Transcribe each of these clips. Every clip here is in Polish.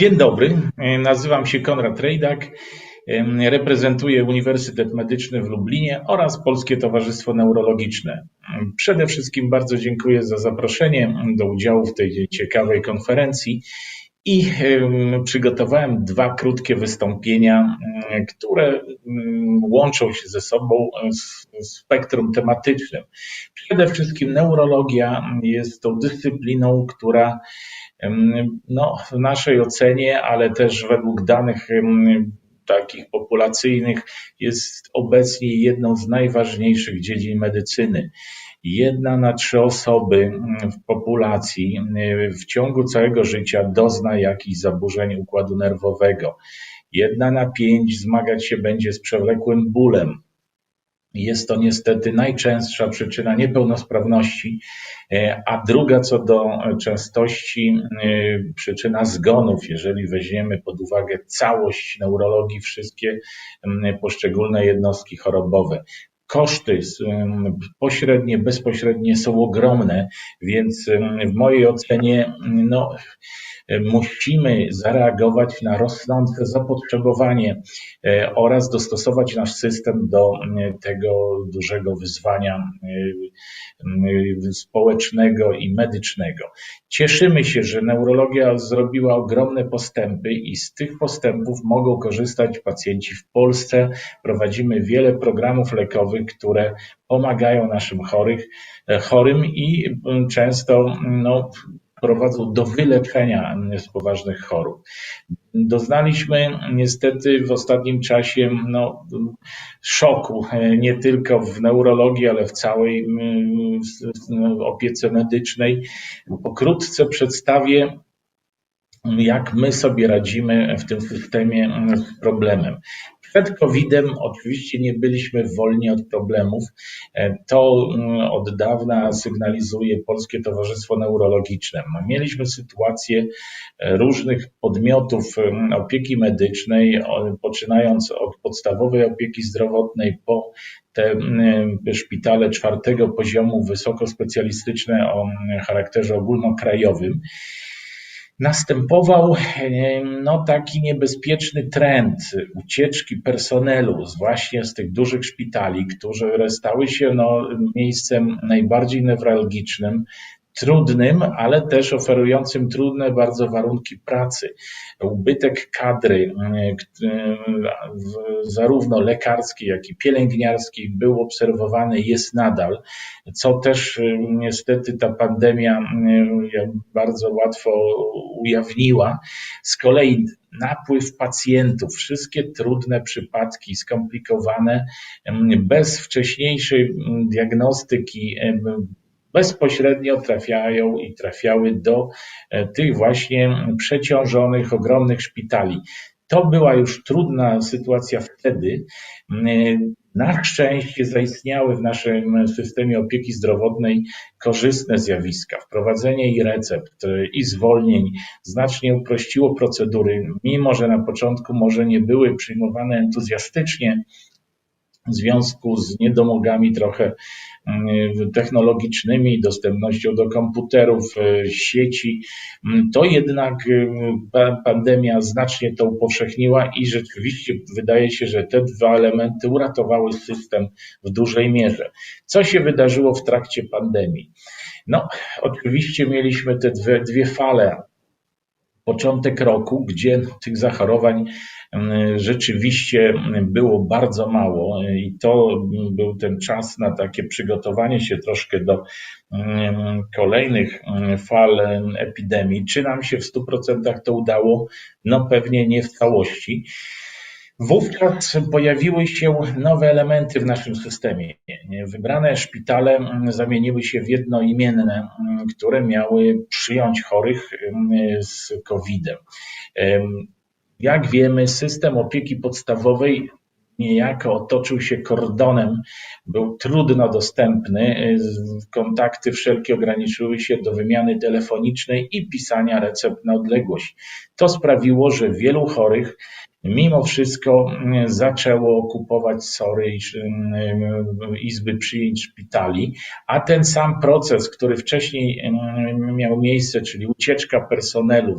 Dzień dobry, nazywam się Konrad Rejdak, reprezentuję Uniwersytet Medyczny w Lublinie oraz Polskie Towarzystwo Neurologiczne. Przede wszystkim bardzo dziękuję za zaproszenie do udziału w tej ciekawej konferencji i przygotowałem dwa krótkie wystąpienia, które łączą się ze sobą w spektrum tematycznym. Przede wszystkim neurologia jest tą dyscypliną, która no, w naszej ocenie, ale też według danych takich populacyjnych, jest obecnie jedną z najważniejszych dziedzin medycyny. Jedna na trzy osoby w populacji w ciągu całego życia dozna jakichś zaburzeń układu nerwowego. Jedna na pięć zmagać się będzie z przewlekłym bólem. Jest to niestety najczęstsza przyczyna niepełnosprawności, e, a druga co do częstości e, przyczyna zgonów, jeżeli weźmiemy pod uwagę całość neurologii, wszystkie poszczególne jednostki chorobowe. Koszty pośrednie, bezpośrednie są ogromne, więc w mojej ocenie no, musimy zareagować na rosnące zapotrzebowanie e, oraz dostosować nasz system do e, tego dużego wyzwania e, społecznego i medycznego. Cieszymy się, że neurologia zrobiła ogromne postępy i z tych postępów mogą korzystać pacjenci w Polsce. Prowadzimy wiele programów lekowych, które pomagają naszym chorych, chorym i często no, prowadzą do wyleczenia z poważnych chorób. Doznaliśmy niestety w ostatnim czasie no, szoku, nie tylko w neurologii, ale w całej mm, opiece medycznej. Pokrótce przedstawię jak my sobie radzimy w tym systemie z problemem. Przed COVID-em oczywiście nie byliśmy wolni od problemów. E, to mm, od dawna sygnalizuje Polskie Towarzystwo Neurologiczne. Mieliśmy sytuację e, różnych podmiotów mm, opieki medycznej, poczynając od podstawowej opieki zdrowotnej po te mm, szpitale czwartego poziomu wysokospecjalistyczne o charakterze ogólnokrajowym następował no, taki niebezpieczny trend ucieczki personelu z właśnie z tych dużych szpitali, które stały się no, miejscem najbardziej newralgicznym trudnym, ale też oferującym trudne bardzo warunki pracy. Ubytek kadry, zarówno lekarskiej, jak i pielęgniarskiej, był obserwowany, jest nadal, co też niestety ta pandemia bardzo łatwo ujawniła. Z kolei napływ pacjentów, wszystkie trudne przypadki, skomplikowane, bez wcześniejszej diagnostyki, bezpośrednio trafiają i trafiały do e, tych właśnie przeciążonych, ogromnych szpitali. To była już trudna sytuacja wtedy. E, na szczęście zaistniały w naszym systemie opieki zdrowotnej korzystne zjawiska. Wprowadzenie i recept, e, i zwolnień znacznie uprościło procedury, mimo że na początku może nie były przyjmowane entuzjastycznie w związku z niedomogami trochę mm, technologicznymi, dostępnością do komputerów, e, sieci, mm, to jednak e, pandemia znacznie to upowszechniła i rzeczywiście wydaje się, że te dwa elementy uratowały system w dużej mierze. Co się wydarzyło w trakcie pandemii? No, oczywiście mieliśmy te dwie, dwie fale początek roku, gdzie tych zachorowań rzeczywiście było bardzo mało i to był ten czas na takie przygotowanie się troszkę do kolejnych fal epidemii. Czy nam się w 100% to udało? No pewnie nie w całości. Wówczas pojawiły się nowe elementy w naszym systemie. Wybrane szpitale zamieniły się w jednoimienne, które miały przyjąć chorych z COVID-em. Jak wiemy, system opieki podstawowej niejako otoczył się kordonem, był trudno dostępny, kontakty wszelkie ograniczyły się do wymiany telefonicznej i pisania recept na odległość. To sprawiło, że wielu chorych mimo wszystko zaczęło okupować SORY i izby przyjęć szpitali, a ten sam proces, który wcześniej miał miejsce, czyli ucieczka personelu,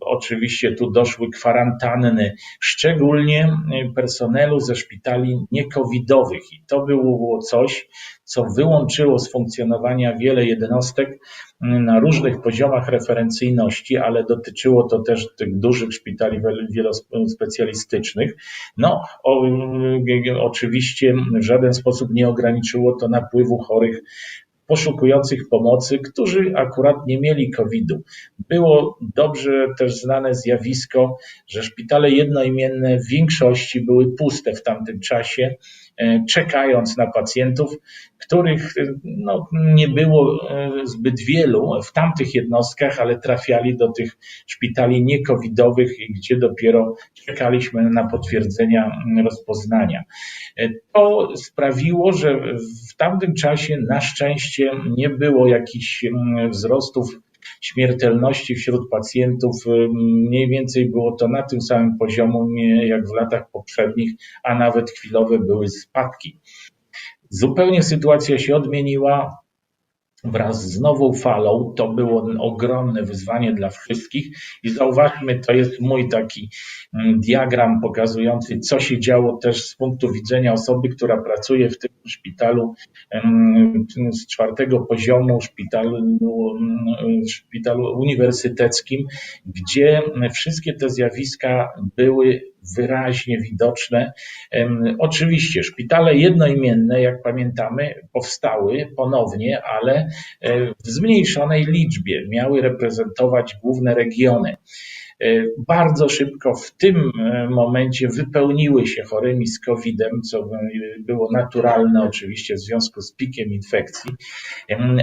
oczywiście tu doszły kwarantanny, szczególnie personelu ze szpitali niekowidowych. I to było coś, co wyłączyło z funkcjonowania wiele jednostek na różnych poziomach referencyjności, ale dotyczyło to też tych dużych szpitali wielospecjalistycznych. No, o, oczywiście w żaden sposób nie ograniczyło to napływu chorych poszukujących pomocy, którzy akurat nie mieli COVID-u. Było dobrze też znane zjawisko, że szpitale jednoimienne w większości były puste w tamtym czasie, e, czekając na pacjentów, których e, no, nie było e, zbyt wielu w tamtych jednostkach, ale trafiali do tych szpitali niekowidowych, gdzie dopiero czekaliśmy na potwierdzenia rozpoznania. To sprawiło, że w tamtym czasie na szczęście nie było jakichś mm, wzrostów śmiertelności wśród pacjentów. Mniej więcej było to na tym samym poziomie jak w latach poprzednich, a nawet chwilowe były spadki. Zupełnie sytuacja się odmieniła wraz z nową falą. To było ogromne wyzwanie dla wszystkich i zauważmy, to jest mój taki mm, diagram pokazujący, co się działo też z punktu widzenia osoby, która pracuje w tym szpitalu mm, z czwartego poziomu, szpitalu, mm, szpitalu uniwersyteckim, gdzie wszystkie te zjawiska były wyraźnie widoczne. Oczywiście szpitale jednoimienne, jak pamiętamy, powstały ponownie, ale e, w zmniejszonej liczbie miały reprezentować główne regiony. E, bardzo szybko w tym e, momencie wypełniły się chorymi z COVID-em, co było naturalne oczywiście w związku z pikiem infekcji,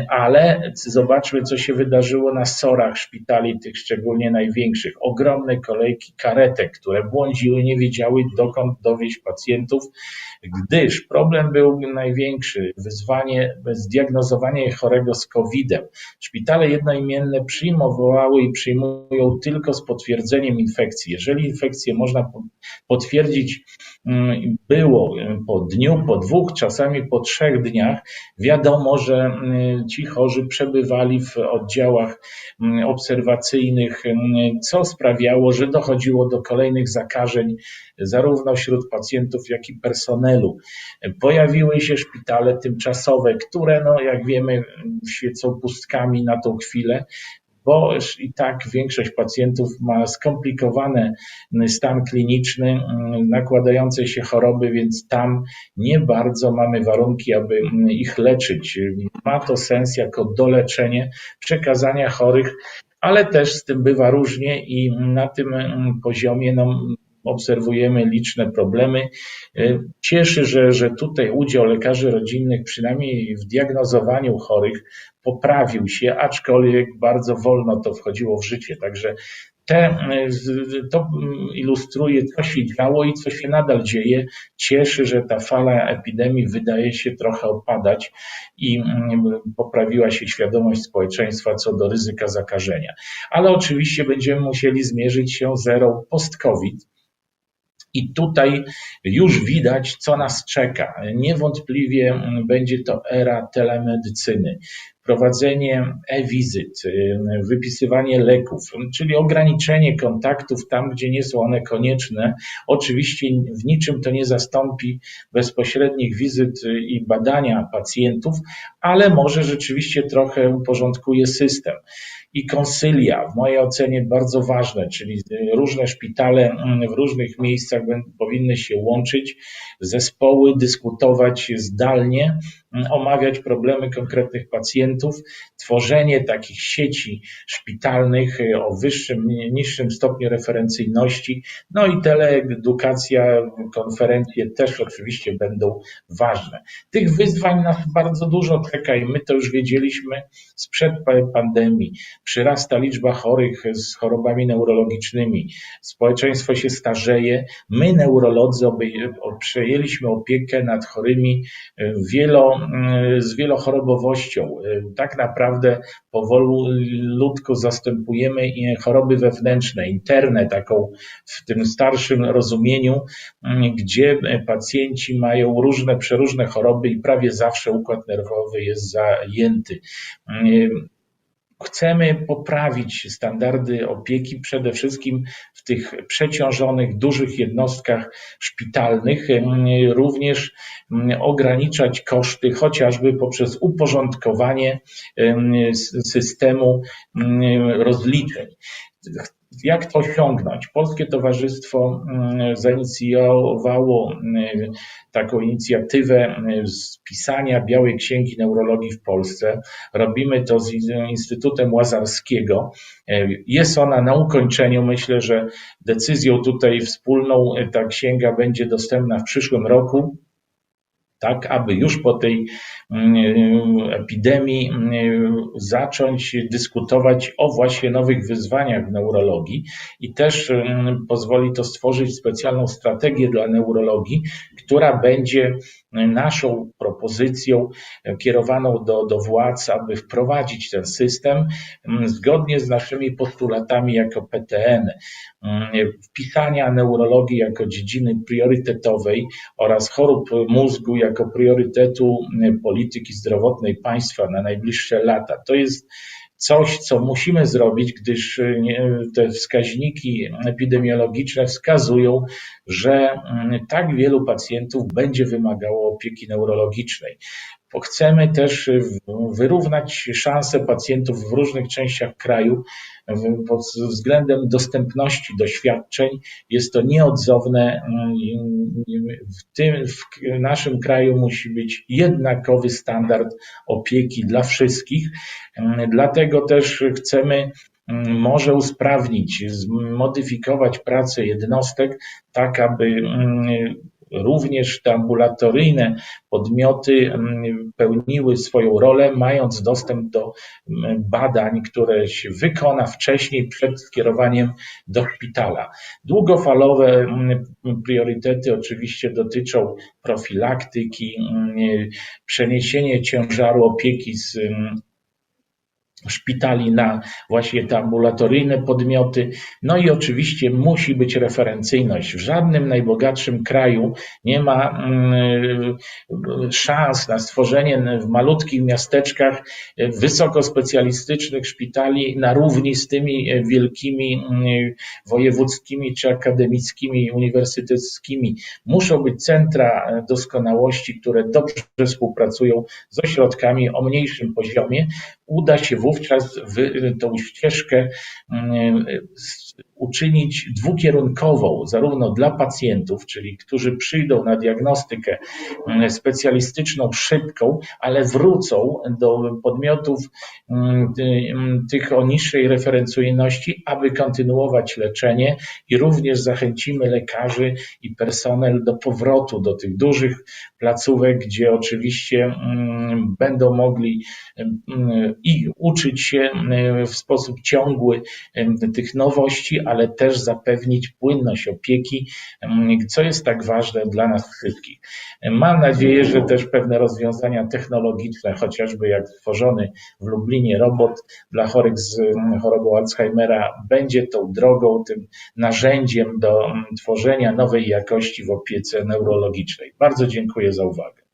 ale zobaczmy, co się wydarzyło na sorach szpitali, tych szczególnie największych. Ogromne kolejki karetek, które błądziły, nie wiedziały dokąd dowieść pacjentów, gdyż problem był największy, wyzwanie zdiagnozowanie chorego z COVID-em. Szpitale jednoimienne przyjmowały i przyjmują tylko z potwierdzeniem infekcji. Jeżeli infekcję można potwierdzić było po dniu, po dwóch, czasami po trzech dniach, wiadomo, że mm, ci chorzy przebywali w oddziałach mm, obserwacyjnych, co sprawiało, że dochodziło do kolejnych zakażeń zarówno wśród pacjentów, jak i personelu. Pojawiły się szpitale tymczasowe, które, no, jak wiemy, świecą pustkami na tą chwilę, bo i tak większość pacjentów ma skomplikowany stan kliniczny, nakładające się choroby, więc tam nie bardzo mamy warunki, aby ich leczyć. Ma to sens jako doleczenie, przekazania chorych ale też z tym bywa różnie i na tym poziomie no, obserwujemy liczne problemy. E, cieszy, że, że tutaj udział lekarzy rodzinnych, przynajmniej w diagnozowaniu chorych, poprawił się, aczkolwiek bardzo wolno to wchodziło w życie. Także te, e, to ilustruje, co się działo i co się nadal dzieje. Cieszy, że ta fala epidemii wydaje się trochę opadać i poprawiła się świadomość społeczeństwa co do ryzyka zakażenia. Ale oczywiście będziemy musieli zmierzyć się z erą post-COVID i tutaj już widać, co nas czeka. Niewątpliwie będzie to era telemedycyny prowadzenie e-wizyt, wypisywanie leków, czyli ograniczenie kontaktów tam, gdzie nie są one konieczne. Oczywiście w niczym to nie zastąpi bezpośrednich wizyt i badania pacjentów, ale może rzeczywiście trochę uporządkuje system i konsylia, w mojej ocenie bardzo ważne, czyli różne szpitale mm, w różnych miejscach powinny się łączyć, zespoły dyskutować zdalnie, omawiać problemy konkretnych pacjentów, tworzenie takich sieci szpitalnych y, o wyższym, niższym stopniu referencyjności, no i teleedukacja, konferencje też oczywiście będą ważne. Tych wyzwań nas bardzo dużo czeka i my to już wiedzieliśmy sprzed pandemii przyrasta liczba chorych z chorobami neurologicznymi, społeczeństwo się starzeje. My, neurolodzy, przejęliśmy opiekę nad chorymi wielo, z wielochorobowością. Tak naprawdę powolutku zastępujemy choroby wewnętrzne, interne, taką w tym starszym rozumieniu, gdzie pacjenci mają różne, przeróżne choroby i prawie zawsze układ nerwowy jest zajęty. Chcemy poprawić standardy opieki przede wszystkim w tych przeciążonych, dużych jednostkach szpitalnych, również ograniczać koszty, chociażby poprzez uporządkowanie systemu rozliczeń jak to osiągnąć? Polskie Towarzystwo mm, zainicjowało mm, taką inicjatywę mm, spisania Białej Księgi Neurologii w Polsce. Robimy to z Instytutem Łazarskiego. Jest ona na ukończeniu. Myślę, że decyzją tutaj wspólną ta księga będzie dostępna w przyszłym roku tak aby już po tej mm, epidemii mm, zacząć dyskutować o właśnie nowych wyzwaniach w neurologii i też mm, pozwoli to stworzyć specjalną strategię dla neurologii, która będzie naszą propozycją kierowaną do, do władz, aby wprowadzić ten system zgodnie z naszymi postulatami jako PTN, wpisania neurologii jako dziedziny priorytetowej oraz chorób mózgu jako priorytetu polityki zdrowotnej państwa na najbliższe lata. To jest coś, co musimy zrobić, gdyż e, te wskaźniki epidemiologiczne wskazują, że mm, tak wielu pacjentów będzie wymagało opieki neurologicznej. Chcemy też wyrównać szanse pacjentów w różnych częściach kraju pod względem dostępności doświadczeń. Jest to nieodzowne. W, tym, w naszym kraju musi być jednakowy standard opieki dla wszystkich. Dlatego też chcemy może usprawnić, zmodyfikować pracę jednostek, tak aby również te ambulatoryjne podmioty mm, pełniły swoją rolę, mając dostęp do mm, badań, które się wykona wcześniej przed skierowaniem do szpitala. Długofalowe mm, priorytety oczywiście dotyczą profilaktyki, przeniesienie ciężaru opieki z szpitali na właśnie te ambulatoryjne podmioty. No i oczywiście musi być referencyjność. W żadnym najbogatszym kraju nie ma mm, szans na stworzenie w malutkich miasteczkach wysokospecjalistycznych szpitali na równi z tymi wielkimi mm, wojewódzkimi czy akademickimi, uniwersyteckimi. Muszą być centra doskonałości, które dobrze współpracują z ośrodkami o mniejszym poziomie. Uda się wówczas tą ścieżkę mm, uczynić dwukierunkową, zarówno dla pacjentów, czyli którzy przyjdą na diagnostykę mm, specjalistyczną szybką, ale wrócą do podmiotów mm, tych o niższej referencyjności, aby kontynuować leczenie i również zachęcimy lekarzy i personel do powrotu do tych dużych placówek, gdzie oczywiście będą mogli i uczyć się w sposób ciągły tych nowości, ale też zapewnić płynność opieki, co jest tak ważne dla nas wszystkich. Mam nadzieję, że też pewne rozwiązania technologiczne, chociażby jak stworzony w Lublinie robot dla chorych z chorobą Alzheimera, będzie tą drogą, tym narzędziem do tworzenia nowej jakości w opiece neurologicznej. Bardzo dziękuję za uwagę.